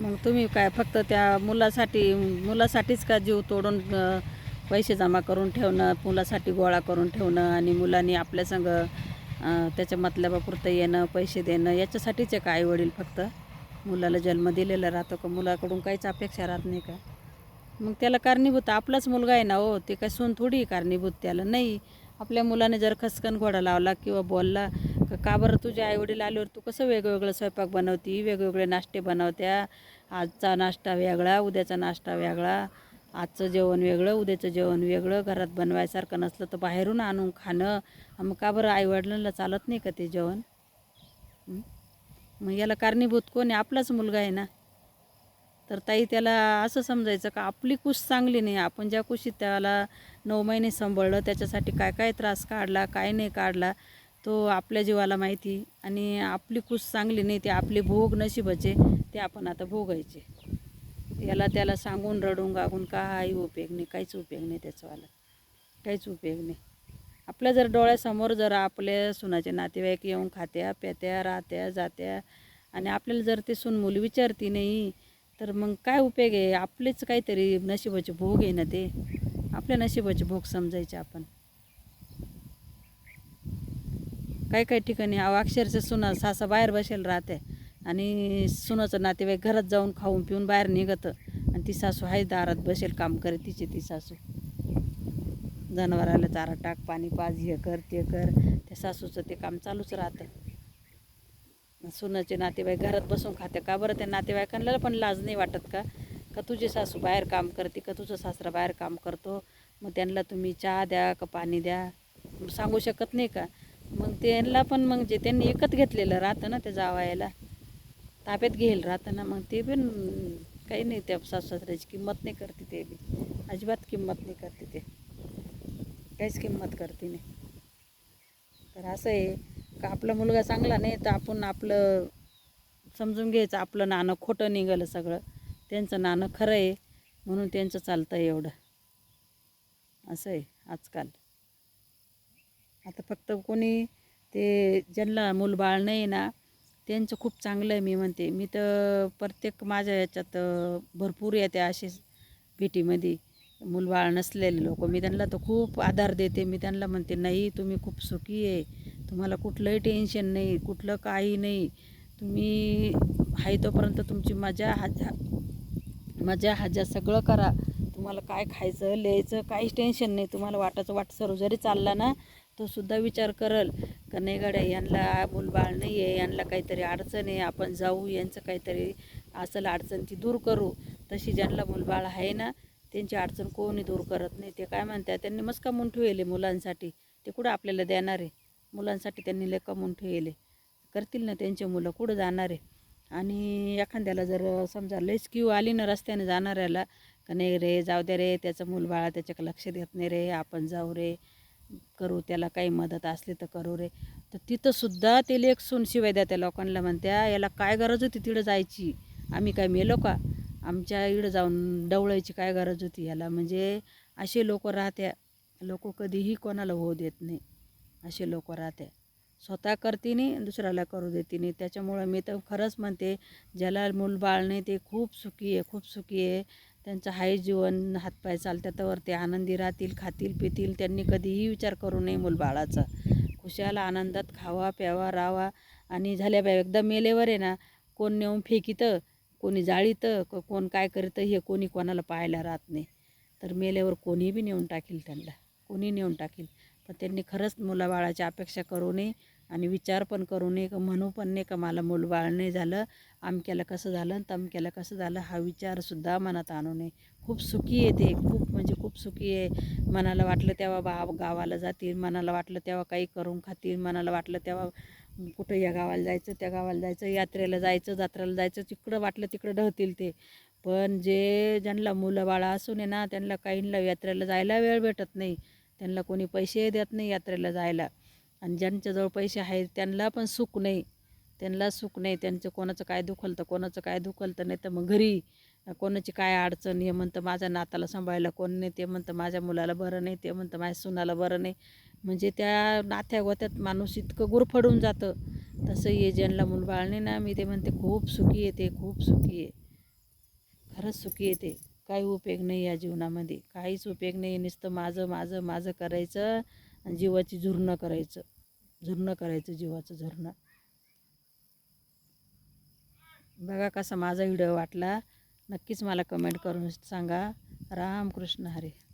मग तुम्ही काय फक्त त्या मुलासाठी मुलासाठीच का जीव तोडून पैसे जमा करून ठेवणं मुलासाठी गोळा करून ठेवणं आणि मुलांनी आपल्या संग त्याच्या मतलबापुरतं येणं पैसे देणं याच्यासाठीच आहे का आईवडील फक्त? मुलाला जन्म दिलेला राहतो का? मुलाकडून काहीच अपेक्षा राहत नाही का? मग त्याला कारणीभूत आपलाच मुलगा आहे ना हो? ते काय सून थोडी कारणीभूत त्याला? नाही. आपल्या मुलाने जर खसकन घोडा लावला किंवा बोलला का का बरं तुझे आईवडील आल्यावर तू कसं वेगवेगळं स्वयंपाक बनवती? वेगवेगळे नाश्ते बनवत्या. आजचा नाश्ता वेगळा उद्याचा नाश्ता वेगळा. आजचं जेवण वेगळं उद्याचं जेवण वेगळं. घरात बनवायसारखं नसलं तर बाहेरून आणून खाणं. मग का बरं आईवडिलांना चालत नाही का ते जेवण? मग याला कारणीभूत कोण आहे? आपलाच मुलगा आहे ना? तर ताई त्याला असं समजायचं का आपली कुश चांगली नाही. आपण ज्या कुशीत त्याला नऊ महिने सांभाळलं त्याच्यासाठी काय काय त्रास काढला काय नाही काढला. तो आपल्या जीवाला माहिती आणि आपली कुश चांगली नाही ते आपले भोग नशिबाचे ते आपण आता भोगायचे. याला त्याला सांगून रडून गागून काही उपयोग नाही काहीच उपयोग नाही त्याचावाला काहीच उपयोग नाही. आपल्या जर डोळ्यासमोर जर आपल्या सुनाचे नातेवाईक येऊन खात्या प्यात्या राहत्या जात्या आणि आपल्याला जर ते सून मुली विचारती नाही तर मग काय उपयोग आहे? आपलेच काहीतरी नशिबाचे भोग आहे ना ते? आपल्या नशिबाचे भोग समजायचे आपण. काही काही ठिकाणी अहो अक्षरशः सुना सासा बाहेर बसेल राहते. आणि सुनाचं नातेवाईक घरात जाऊन खाऊन पिऊन बाहेर निघतं. आणि ती सासू हाय दारात बसेल काम करे तिचे ती सासू. जनावराला चारा टाक पाणी पाज हे कर ते कर. त्या सासूचं ते काम चालूच राहतं. सुनाचे नातेवाईक घरात बसून खाते. का बरं त्या नातेवाईकांना पण लाज नाही वाटत का? का तुझे सासू बाहेर काम करते का तुझं सासरा बाहेर काम करतो? मग त्यांना तुम्ही चहा द्या का पाणी द्या? सांगू शकत नाही का? मग त्यांना पण मग जे त्यांनी विकत घेतलेलं राहतं ना त्या जावायला ताब्यात घेईल राहतं ना मग ते पण काही नाही त्या सासऱ्याची किंमत नाही करते ते बी. अजिबात किंमत नाही करते ते. काहीच किंमत करते नाही. तर असं आहे का आपला मुलगा चांगला नाही तर आपण आपलं समजून घ्यायचं आपलं नाणं खोटं निघालं सगळं. त्यांचं नाणं खरं आहे म्हणून त्यांचं चालतं आहे एवढं. असं आहे आजकाल. आता फक्त कोणी ते ज्यांना मूलबाळ नाही ना त्यांचं खूप चांगलं आहे मी म्हणते. मी तर प्रत्येक माझ्या याच्यात भरपूर येते असेच भेटीमध्ये. मूलबाळ नसलेले लोक. मी त्यांना तर खूप आधार देते. मी त्यांना म्हणते नाही तुम्ही खूप सुखी आहे. तुम्हाला कुठलंही टेन्शन नाही कुठलं काही नाही. तुम्ही आहे तोपर्यंत तुमची मजा हाजा मजा हाजा सगळं करा. तुम्हाला काय खायचं लिहायचं काहीच टेन्शन नाही. तुम्हाला वाटाचं वाट सर्व जरी चालला ना तो सुद्धा विचार करल का नाही गाड्या यांना मूलबाळ नाही आहे यांना काहीतरी अडचण आहे आपण जाऊ यांचं काहीतरी असेल अडचण ती दूर करू. तशी ज्यांना मूलबाळ आहे ना त्यांची अडचण कोणी दूर करत नाही. ते काय म्हणतात त्यांनी मस्त कमवून ठेवले मुलांसाठी. ते कुठं आपल्याला देणार आहे? मुलांसाठी त्यांनी लय कमवून ठेवले. करतील ना त्यांचे मुलं कुठं जाणार आहे? आणि एखाद्याला जर समजा लयच क्यू आली ना रस्त्याने जाणाऱ्याला का नाही रे जाऊ दे रे त्याचं मुलबाळ त्याच्याकडे लक्ष देत नाही रे आपण जाऊ रे. करू त्याला काही मदत असली तर करू रे. तर तिथंसुद्धा ते लेख सून शिवाय द्या त्या लोकांना म्हणत्या याला काय गरज होती तिकडं जायची? आम्ही काय मेलो का? आमच्या इकडं जाऊन डवळायची काय गरज होती याला? म्हणजे असे लोक राहत्या. लोक कधीही कोणाला होऊ देत नाही. असे लोक राहत्या. स्वतः करते नाही दुसऱ्याला करू देते नाही. त्याच्यामुळं मी तर खरंच म्हणते ज्याला मूलबाळ नाही ते खूप सुखी आहे खूप सुखी आहे. त्यांचं हाय जीवन हातपाय चालतात तर ते आनंदी राहतील खातील पितील. त्यांनी कधीही विचार करू नये मुलबाळाचा खुशाल आनंदात खावा प्यावा राहावा आणि झाल्या बा एकदा मेलेवर आहे ना कोण नेऊन फेकितं कोणी जाळीतं क- कोण काय करतं हे कोणी कोणाला पाहायला राहत नाही. तर मेल्यावर कोणी बी नेऊन टाकील त्यांना कोणी नेऊन टाकील. पण त्यांनी खरंच मुलाबाळाची अपेक्षा करू नये. आणि विचार पण करू नये का म्हणू पण नाही का मला मूलबाळ नाही झालं आमक्याला कसं झालं आणि तमक्याला कसं झालं हा विचारसुद्धा मनात आणू नये. खूप सुखी आहे ते खूप म्हणजे खूप सुखी आहे. मनाला वाटलं तेव्हा बा गावाला जातील मनाला वाटलं तेव्हा काही करून खातील मनाला वाटलं तेव्हा कुठं या गावाला जायचं त्या गावाला जायचं यात्रेला जायचं जत्रेला जायचं तिकडं वाटलं तिकडं ढळतील ते. पण जे ज्यांना मुलं बाळं असून आहे ना त्यांना काहींना यात्रेला जायला वेळ भेटत नाही. त्यांना कोणी पैसे देत नाही यात्रेला जायला. आणि ज्यांच्याजवळ पैसे आहेत त्यांना पण सुख नाही. त्यांना सुख नाही. त्यांचं कोणाचं काय दुखलतं कोणाचं काय दुखलतं नाही तर मग घरी कोणाची काय अडचण हे म्हणतं माझ्या नाताला सांभाळायला कोण नाही. ते म्हणतं माझ्या मुलाला बरं नाही. ते म्हणतं माझ्या सुनाला बरं नाही. म्हणजे त्या नाथ्या गोत्यात माणूस इतकं गुरफडून जातं. तसं ये ज्यांना मुलबाळ नाही ना मी ते म्हणते खूप सुखी येते खूप सुखी आहे. खरंच सुखी येते काही उपयोग नाही या जीवनामध्ये. काहीच उपयोग नाही. नुसतं माझं माझं माझं करायचं. आणि जीवाची झुरणं करायचं. झुरणं करायचं जीवाचं झुरणं. बघा कसा माझा व्हिडिओ वाटला. नक्कीच मला कमेंट करून सांगा. रामकृष्ण हरे.